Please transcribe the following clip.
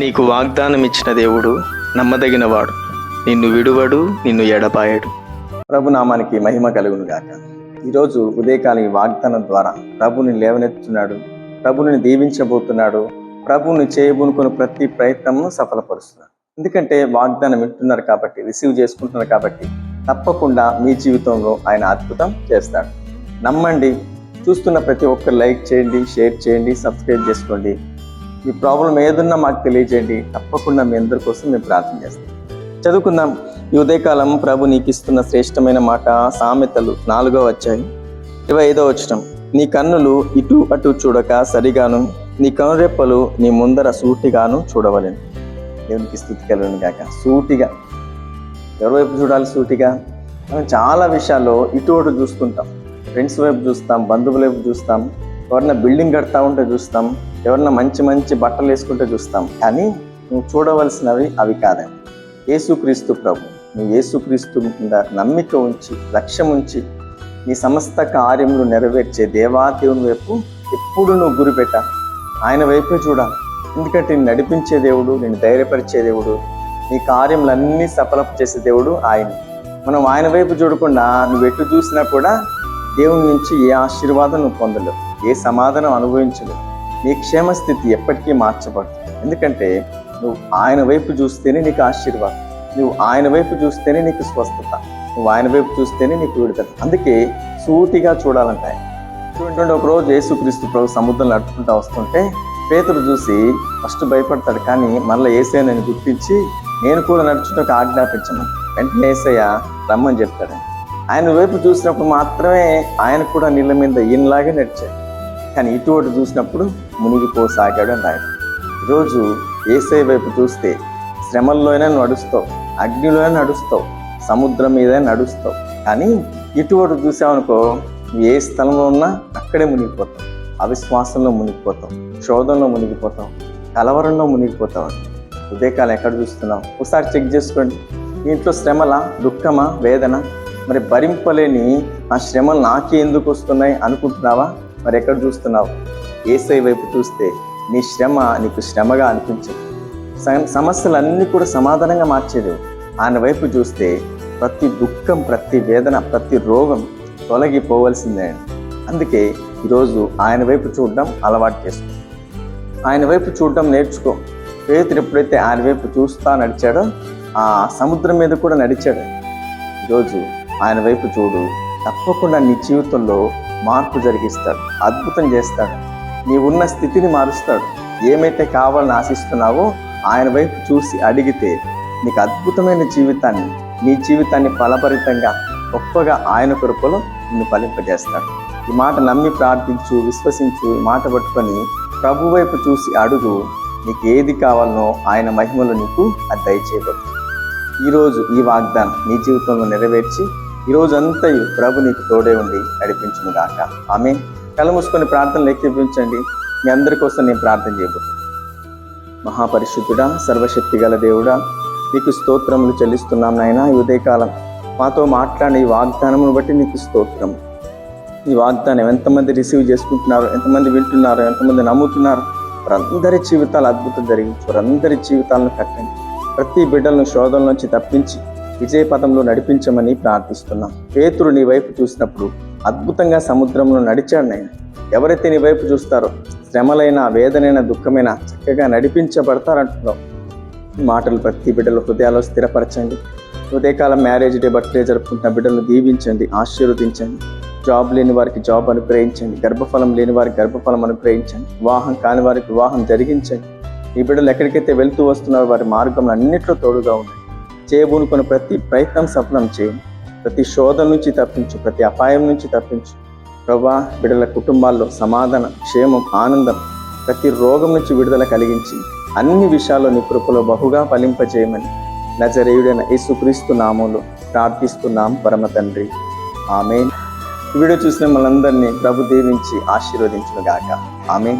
నీకు వాగ్దానం ఇచ్చిన దేవుడు నమ్మదగినవాడు. నిన్ను విడువడు నిన్ను ఎడపాయడు ప్రభు నామానికి మహిమ కలుగును గాక. ఈరోజు ఉదయకాలం ఈ వాగ్దానం ద్వారా ప్రభుని లేవనెత్తుతున్నాడు ప్రభుని దీవించబోతున్నాడు ప్రభుని చేయబోనుకున్న ప్రతి ప్రయత్నము సఫలపరుస్తున్నాడు. ఎందుకంటే వాగ్దానం వింటున్నారు కాబట్టి రిసీవ్ చేసుకుంటున్నారు కాబట్టి తప్పకుండా మీ జీవితంలో ఆయన అద్భుతం చేస్తాడు. నమ్మండి చూస్తున్న ప్రతి ఒక్కరు లైక్ చేయండి షేర్ చేయండి సబ్స్క్రైబ్ చేసుకోండి. మీ ప్రాబ్లం ఏదున్నా మాకు తెలియజేయండి. తప్పకుండా మీ అందరి కోసం మేము ప్రార్థన చేస్తాం. చదువుకుందాం. ఈ ఉదయకాలం ప్రభు నీకు ఇస్తున్న శ్రేష్టమైన మాట సామెతలు నాలుగో వచ్చాయి ఇరవై ఐదో వచ్చినాం నీ కన్నులు ఇటు అటు చూడక సరిగాను నీ కనురెప్పలు నీ ముందర సూటిగాను చూడవలేను. దేవునికి స్థుతి కలను కాక సూటిగా. ఎవరివైపు చూడాలి సూటిగా? మనం చాలా విషయాల్లో ఇటు అటు చూస్తుంటాం. ఫ్రెండ్స్ వైపు చూస్తాం బంధువుల వైపు చూస్తాం ఎవరన్నా బిల్డింగ్ కడతా ఉంటే చూస్తాం. ఎవరన్నా మంచి మంచి బట్టలు వేసుకుంటే చూస్తాం. కానీ నువ్వు చూడవలసినవి అవి కాదండి యేసుక్రీస్తు ప్రభు నువ్వు యేసుక్రీస్తు మీద నమ్మిక ఉంచి లక్ష్యం ఉంచి నీ సమస్త కార్యములు నెరవేర్చే దేవాదేవుని వైపు ఎప్పుడు నువ్వు గురిపెట్ట ఆయన వైపే చూడాలి. ఎందుకంటే నేను నడిపించే దేవుడు నేను ధైర్యపరిచే దేవుడు నీ కార్యములన్నీ సఫలం చేసే దేవుడు ఆయన. మనం ఆయన వైపు చూడకుండా నువ్వు ఎటు చూసినా కూడా దేవుని నుంచి ఏ ఆశీర్వాదం నువ్వు పొందలేవు. ఏ సమాధానం అనుభవించలేవు. నీ క్షేమస్థితి ఎప్పటికీ మార్చబడదు. ఎందుకంటే నువ్వు ఆయన వైపు చూస్తేనే నీకు ఆశీర్వాదం. నువ్వు ఆయన వైపు చూస్తేనే నీకు స్వస్థత. నువ్వు ఆయన వైపు చూస్తేనే నీకు విడుదల. అందుకే సూటిగా చూడాలంట. చూడండి ఒక రోజు యేసుక్రీస్తు ప్రభు సముద్రం నడుపుకుంటూ వస్తుంటే పేతుడు చూసి ఫస్ట్ భయపడతాడు కానీ మళ్ళీ ఏసయ్యని గుర్తించి నేను కూడా నడుచుటకు ఆజ్ఞాపించమని. వెంటనే ఏసయ్య రమ్మని చెప్తాడు. ఆయన వైపు చూసినప్పుడు మాత్రమే ఆయన కూడా నీళ్ళ మీద ఈయనలాగే నడిచాడు. కానీ ఇటువంటి చూసినప్పుడు మునిగిపోసాగాడు అని రాయడు. ఈరోజు ఏసై వైపు చూస్తే శ్రమల్లోనే నడుస్తావు అగ్నిలోనే నడుస్తావు సముద్రం మీద నడుస్తావు. కానీ ఇటువంటి చూసావనుకో నువ్వు ఏ స్థలంలో ఉన్నా అక్కడే మునిగిపోతావు అవిశ్వాసంలో మునిగిపోతావు శోధంలో మునిగిపోతావు కలవరంలో మునిగిపోతావు ఉదయకాలం ఎక్కడ చూస్తున్నావు? ఒకసారి చెక్ చేసుకోండి. దీంట్లో ఇంట్లో శ్రమలా దుఃఖమా వేదన? మరి భరింపలేని ఆ శ్రమలు నాకే ఎందుకు వస్తున్నాయి అనుకుంటున్నావా? మరి ఎక్కడ చూస్తున్నావు? ఏసై వైపు చూస్తే నీ శ్రమ నీకు శ్రమగా అనిపించదు. సమస్యలన్నీ కూడా సమాధానంగా మార్చేది. ఆయన వైపు చూస్తే ప్రతి దుఃఖం ప్రతి వేదన ప్రతి రోగం తొలగిపోవలసిందే. అందుకే ఈరోజు ఆయన వైపు చూడడం అలవాటు చేసుకో. ఆయన వైపు చూడడం నేర్చుకో. పేతురు ఎప్పుడైతే ఆయన వైపు చూస్తా నడిచాడో ఆ సముద్రం మీద కూడా నడిచాడు. ఈరోజు ఆయన వైపు చూడు. తప్పకుండా నీ జీవితంలో మార్పు జరిగిస్తాడు అద్భుతం చేస్తాడు నీ ఉన్న స్థితిని మారుస్తాడు. ఏమైతే కావాలని ఆశిస్తున్నావో ఆయన వైపు చూసి అడిగితే నీకు అద్భుతమైన జీవితాన్ని నీ జీవితాన్ని ఫలభరితంగా గొప్పగా ఆయన కృపలో నిన్ను ఫలింపజేస్తాడు. ఈ మాట నమ్మి ప్రార్థించు విశ్వసించు ఈ మాట పట్టుకొని ప్రభు వైపు చూసి అడుగు నీకు ఏది కావాలనో ఆయన మహిమలో నీకు అది దయచేయబడుతుంది. ఈరోజు ఈ వాగ్దానం నీ జీవితంలో నెరవేర్చి ఈ ప్రభు నీకు తోడే ఉండి నడిపించును గాక. ఆమె కళ్ళు మూసుకొని ప్రార్థనలు ఎక్కిపించండి మీ అందరి కోసం నేను ప్రార్థన చేయబోతున్నాను. మహాపరిశుద్ధుడా సర్వశక్తి గల దేవుడా నీకు స్తోత్రములు చెల్లిస్తున్నాం నాయన. ఈ ఉదయకాలం మాతో మాట్లాడిన ఈ వాగ్దానమును బట్టి నీకు స్తోత్రం. ఈ వాగ్దానం ఎంతమంది రిసీవ్ చేసుకుంటున్నారు ఎంతమంది వింటున్నారు ఎంతమంది నమ్ముతున్నారు వారందరి జీవితాలు అద్భుతం జరిగించు వారందరి జీవితాలను కట్టండి ప్రతి బిడ్డలను శోధన నుంచి తప్పించి విజయ పదంలో నడిపించమని ప్రార్థిస్తున్నాం. పేతురు నీ వైపు చూసినప్పుడు అద్భుతంగా సముద్రంలో నడిచాడు నేను ఎవరైతే నీ వైపు చూస్తారో శ్రమలైన వేదనైన దుఃఖమైన చక్కగా నడిపించబడతారంటున్నావు మాటలు ప్రతి బిడ్డల హృదయాల్లో స్థిరపరచండి. హృదయకాలం మ్యారేజ్ డే బర్త్డే జరుపుకుంటున్న బిడ్డలను దీవించండి ఆశీర్వదించండి. జాబ్ లేని వారికి జాబ్ అనుగ్రహించండి. గర్భఫలం లేని వారికి గర్భఫలం అనుగ్రహించండి. వివాహం కాని వారికి వివాహం జరిగించండి. ఈ బిడ్డలు ఎక్కడికైతే వెళ్తూ వస్తున్నారో వారి మార్గంలో అన్నిట్లో తోడుగా ఉండండి. చేయబూనుకున్న ప్రతి ప్రయత్నం సఫలం చేయండి ప్రతి శోధన నుంచి తప్పించు ప్రతి అపాయం నుంచి తప్పించు. ప్రభా బిడ్డల కుటుంబాల్లో సమాధానం క్షేమం ఆనందం ప్రతి రోగం నుంచి విడుదల కలిగించి అన్ని విషయాల్లో నీ కృపలో బహుగా ఫలింపజేయమని నజరేయుడైన యేసుక్రీస్తు నామంలో ప్రార్థిస్తున్నాం పరమ తండ్రి. ఆమె వీడియో చూసిన మనందరినీ ప్రభు దీవించి ఆశీర్వదించును ఆమె